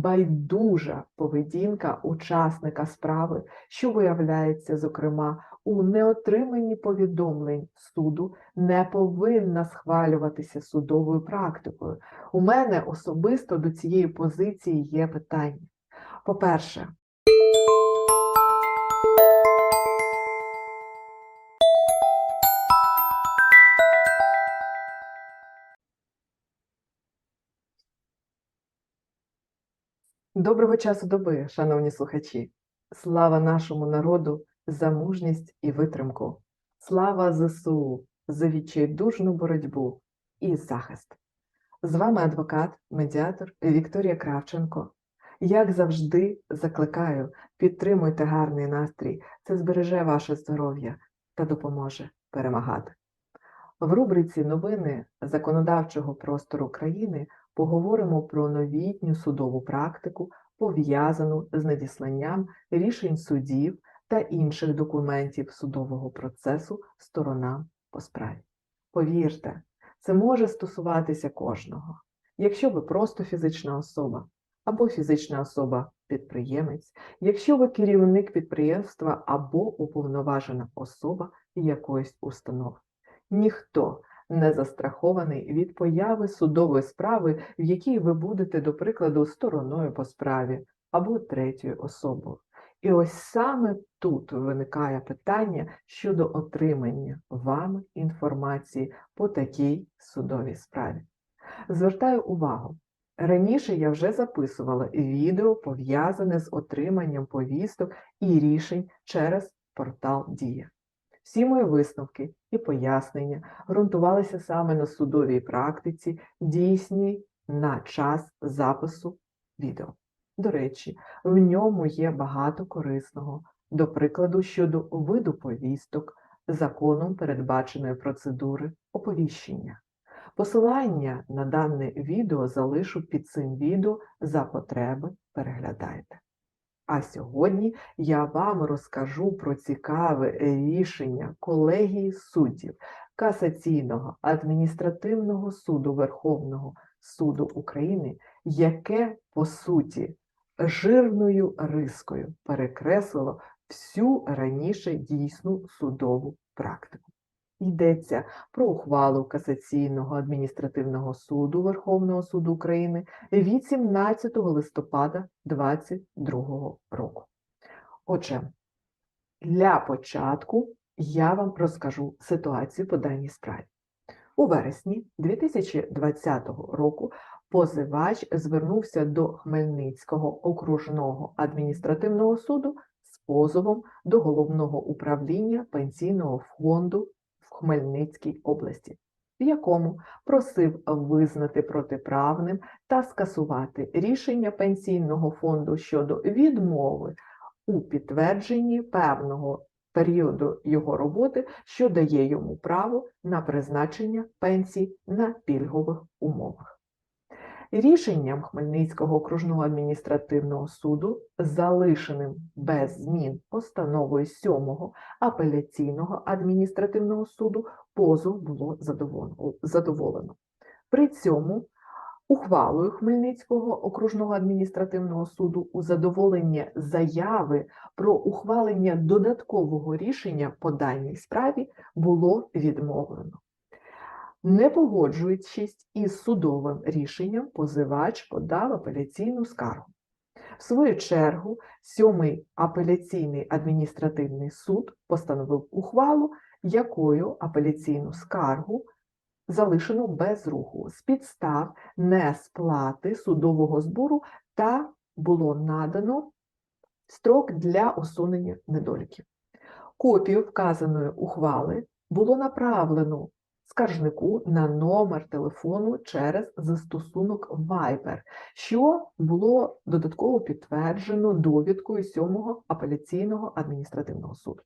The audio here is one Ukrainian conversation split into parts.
байдужа поведінка учасника справи, що виявляється, зокрема, у неотриманні повідомлень суду, не повинна схвалюватися судовою практикою. У мене особисто до цієї позиції є питання. По-перше, Доброго часу доби, шановні слухачі! Слава нашому народу за мужність і витримку! Слава ЗСУ за відчайдушну боротьбу і захист! З вами адвокат, медіатор Вікторія Кравченко. Як завжди, закликаю, підтримуйте гарний настрій, це збереже ваше здоров'я та допоможе перемагати. В рубриці Новини законодавчого простору країни поговоримо про новітню судову практику, пов'язану з надісланням рішень судів та інших документів судового процесу сторонам по справі. Повірте, це може стосуватися кожного. Якщо ви просто фізична особа або фізична особа-підприємець, якщо ви керівник підприємства або уповноважена особа якоїсь установи. Ніхто не застрахований від появи судової справи, в якій ви будете, до прикладу, стороною по справі або третьою особою. І ось саме тут виникає питання щодо отримання вами інформації по такій судовій справі. Звертаю увагу, раніше я вже записувала відео, пов'язане з отриманням повісток і рішень через портал Дія. Всі мої висновки і пояснення ґрунтувалися саме на судовій практиці, дійсній на час запису відео. До речі, в ньому є багато корисного, до прикладу, щодо виду повісток, законом передбаченої процедури оповіщення. Посилання на дане відео залишу під цим відео за потреби переглядайте. А сьогодні я вам розкажу про цікаве рішення колегії суддів Касаційного адміністративного суду Верховного суду України, яке, по суті, жирною рискою перекреслило всю раніше дійсну судову практику. Йдеться про ухвалу Касаційного адміністративного суду Верховного суду України від 17 листопада 2022 року. Отже, для початку я вам розкажу ситуацію по даній справі. У вересні 2020 року позивач звернувся до Хмельницького окружного адміністративного суду з позовом до головного управління пенсійного фонду Хмельницькій області, в якому просив визнати протиправним та скасувати рішення пенсійного фонду щодо відмови у підтвердженні певного періоду його роботи, що дає йому право на призначення пенсій на пільгових умовах. Рішенням Хмельницького окружного адміністративного суду, залишеним без змін постановою 7-го апеляційного адміністративного суду, позов було задоволено. При цьому ухвалою Хмельницького окружного адміністративного суду у задоволення заяви про ухвалення додаткового рішення по даній справі було відмовлено. Не погоджуючись із судовим рішенням, позивач подав апеляційну скаргу. В свою чергу, сьомий апеляційний адміністративний суд постановив ухвалу, якою апеляційну скаргу залишено без руху з підстав несплати судового збору та було надано строк для усунення недоліків. Копію вказаної ухвали було направлено скаржнику на номер телефону через застосунок Viber, що було додатково підтверджено довідкою 7-го апеляційного адміністративного суду.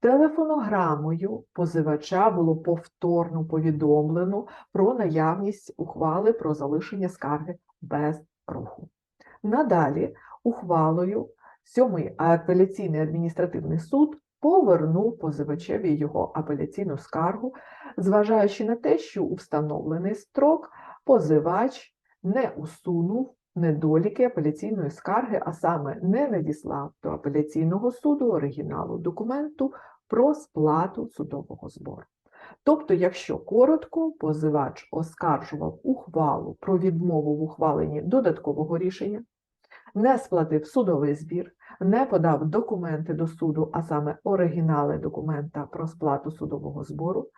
Телефонограмою позивача було повторно повідомлено про наявність ухвали про залишення скарги без руху. Надалі ухвалою 7-й апеляційний адміністративний суд повернув позивачеві його апеляційну скаргу, зважаючи на те, що у встановлений строк позивач не усунув недоліки апеляційної скарги, а саме не надіслав до апеляційного суду оригіналу документу про сплату судового збору. Тобто, якщо коротко, позивач оскаржував ухвалу про відмову в ухваленні додаткового рішення, не сплатив судовий збір, не подав документи до суду, а саме оригінали документа про сплату судового збору,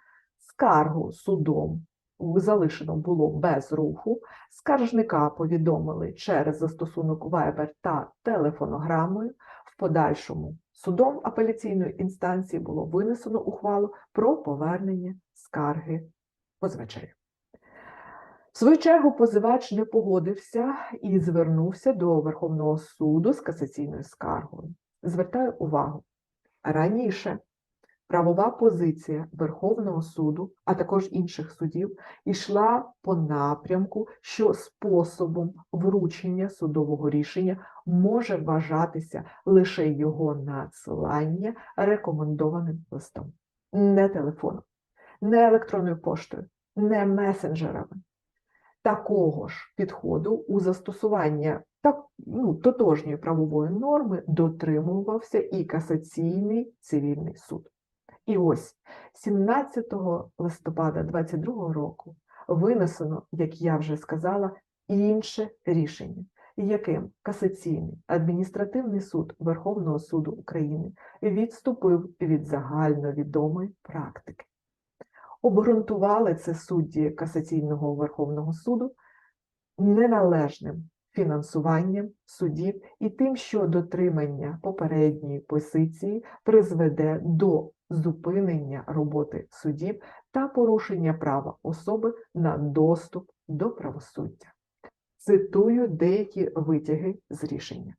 скаргу судом залишено було без руху, скаржника повідомили через застосунок Viber та телефонограмою, в подальшому судом апеляційної інстанції було винесено ухвалу про повернення скарги позивачеві. В свою чергу позивач не погодився і звернувся до Верховного суду з касаційною скаргою. Звертаю увагу, раніше правова позиція Верховного суду, а також інших судів, йшла по напрямку, що способом вручення судового рішення може вважатися лише його надсилання рекомендованим листом, не телефоном, не електронною поштою, не месенджерами. Такого ж підходу у застосування так, ну, тотожньої правової норми дотримувався і касаційний цивільний суд. І ось 17 листопада 2022 року винесено, як я вже сказала, інше рішення, яким касаційний адміністративний суд Верховного суду України відступив від загальновідомої практики. Обґрунтували це судді Касаційного Верховного суду неналежним фінансуванням судів і тим, що дотримання попередньої позиції призведе до зупинення роботи судів та порушення права особи на доступ до правосуддя. Цитую деякі витяги з рішення.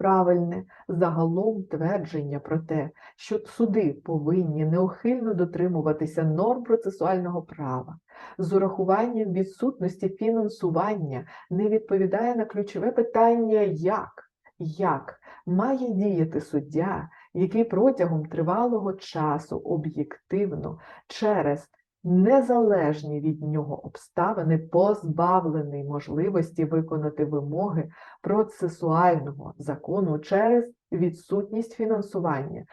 Правильне загалом твердження про те, що суди повинні неухильно дотримуватися норм процесуального права, з урахуванням відсутності фінансування не відповідає на ключове питання як? Як має діяти суддя, який протягом тривалого часу об'єктивно через незалежні від нього обставини позбавлений можливості виконати вимоги процесуального закону через відсутність фінансування,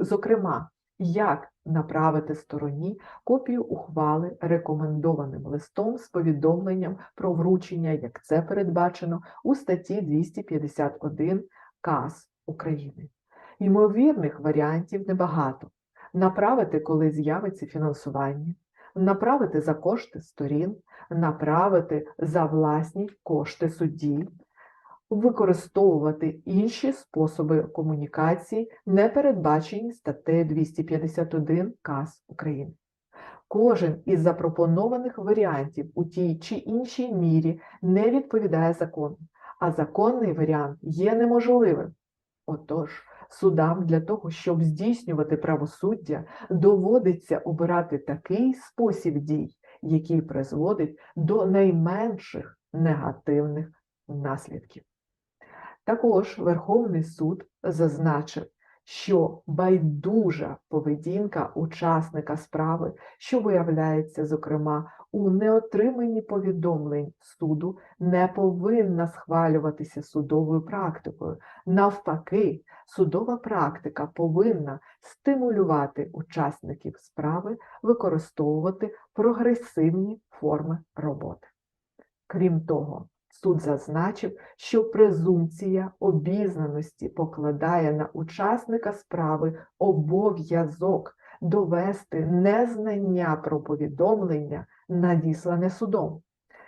зокрема, як направити стороні копію ухвали рекомендованим листом з повідомленням про вручення, як це передбачено у статті 251 КАС України. Ймовірних варіантів небагато. Направити, коли з'явиться фінансування, направити за кошти сторін, направити за власні кошти судді, використовувати інші способи комунікації, не передбачені статтею 251 КАС України. Кожен із запропонованих варіантів у тій чи іншій мірі не відповідає закону, а законний варіант є неможливим. Отож, судам для того, щоб здійснювати правосуддя, доводиться обирати такий спосіб дій, який призводить до найменших негативних наслідків. Також Верховний суд зазначив, що байдужа поведінка учасника справи, що виявляється, зокрема, у неотриманні повідомлень суду, не повинна схвалюватися судовою практикою. Навпаки, судова практика повинна стимулювати учасників справи використовувати прогресивні форми роботи. Крім того, Суд зазначив, що презумпція обізнаності покладає на учасника справи обов'язок довести незнання про повідомлення, надіслане судом.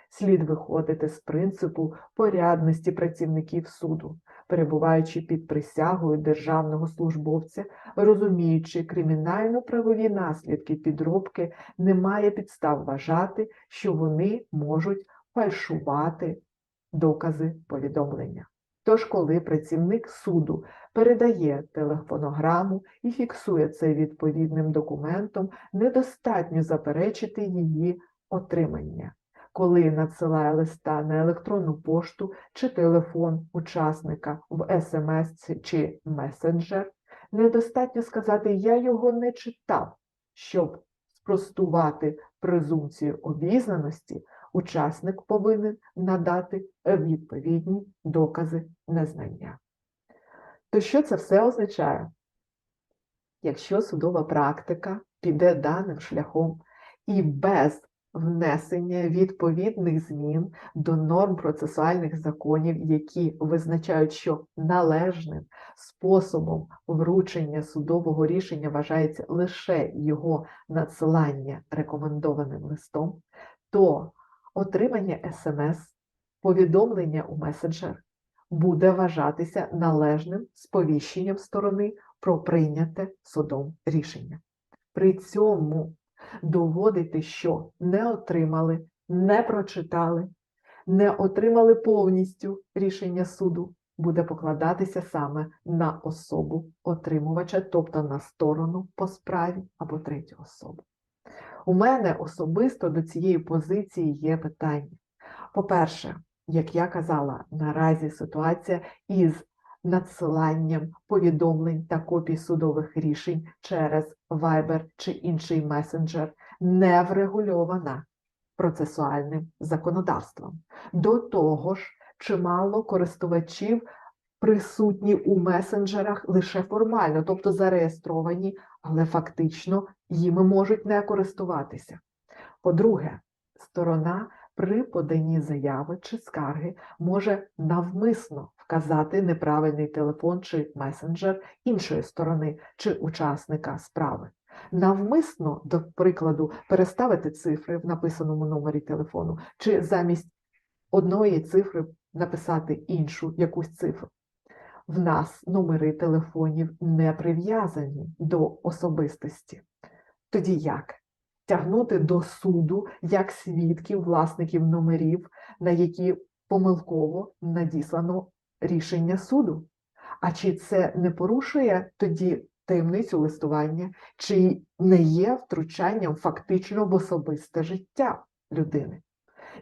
Слід виходити з принципу порядності працівників суду, перебуваючи під присягою державного службовця, розуміючи кримінально-правові наслідки підробки, немає підстав вважати, що вони можуть фальшувати докази повідомлення. Тож, коли працівник суду передає телефонограму і фіксує це відповідним документом, недостатньо заперечити її отримання. Коли надсилає листа на електронну пошту чи телефон учасника в СМС чи месенджер, недостатньо сказати Я його не читав, щоб спростувати презумпцію обізнаності, учасник повинен надати відповідні докази незнання. То що це все означає? Якщо судова практика піде даним шляхом і без внесення відповідних змін до норм процесуальних законів, які визначають, що належним способом вручення судового рішення вважається лише його надсилання рекомендованим листом, то отримання смс, повідомлення у месенджер буде вважатися належним сповіщенням сторони про прийняте судом рішення. При цьому доводити, що не отримали, не прочитали, не отримали повністю рішення суду, буде покладатися саме на особу отримувача, тобто на сторону по справі або третю особу. У мене особисто до цієї позиції є питання. По-перше, як я казала, наразі ситуація із надсиланням повідомлень та копій судових рішень через Viber чи інший месенджер не врегульована процесуальним законодавством. До того ж, чимало користувачів присутні у месенджерах лише формально, тобто зареєстровані, але фактично їми можуть не користуватися. По-друге, сторона при поданні заяви чи скарги може навмисно вказати неправильний телефон чи месенджер іншої сторони чи учасника справи. Навмисно, до прикладу, переставити цифри в написаному номері телефону, чи замість одної цифри написати іншу якусь цифру. В нас номери телефонів не прив'язані до особистості. Тоді як? Тягнути до суду як свідків власників номерів, на які помилково надіслано рішення суду. А чи це не порушує тоді таємницю листування, чи не є втручанням фактично в особисте життя людини?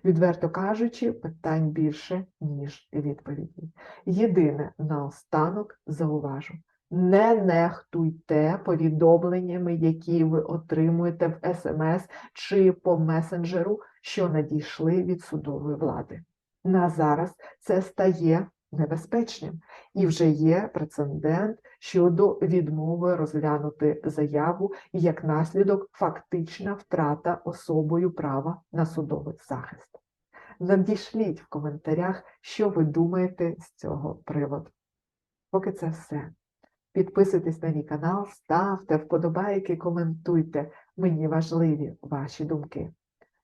Відверто кажучи, питань більше, ніж відповідей. Єдине наостанок зауважу. Не нехтуйте повідомленнями, які ви отримуєте в СМС чи по месенджеру, що надійшли від судової влади. На зараз це стає небезпечним і вже є прецедент щодо відмови розглянути заяву і як наслідок фактична втрата особою права на судовий захист. Надішліть в коментарях, що ви думаєте з цього приводу. Поки це все. Підписуйтесь на мій канал, ставте вподобайки, коментуйте. Мені важливі ваші думки.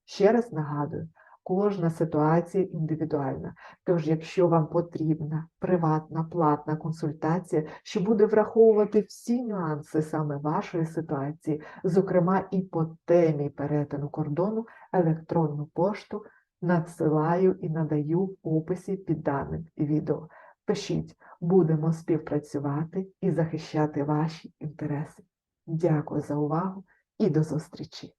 Ще раз нагадую, кожна ситуація індивідуальна. Тож, якщо вам потрібна приватна платна консультація, що буде враховувати всі нюанси саме вашої ситуації, зокрема і по темі перетину кордону, електронну пошту надсилаю і надаю в описі під даним відео. Пишіть, будемо співпрацювати і захищати ваші інтереси. Дякую за увагу і до зустрічі!